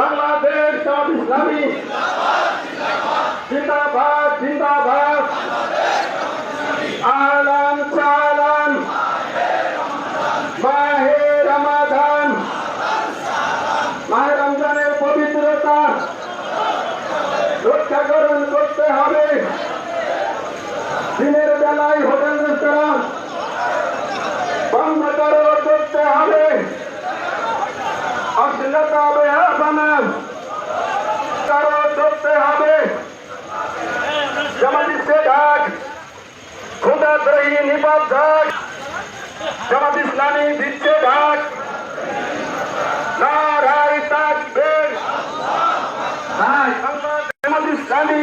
বাংলাদেশ জামাত ইসলামী। জিন্দাবাদ জিন্দাবাদ। আলান সালাম মাহে রমাদান। মাহে রমজানের পবিত্রতা রক্ষাকরণ করতে হবে। দিনের বেলায় হোটেল, রেস্তোরাঁ বন্ধ করতে হবে। অশ্লীলতা বেহাবানা কারও করতে হবে জামাত ইসলামে ডাক খোদা দ্রোহী নিপাত ডাক জামাত ইসলামী দিচ্ছে ডাক নারাই তাকবীর জামাত ইসলামী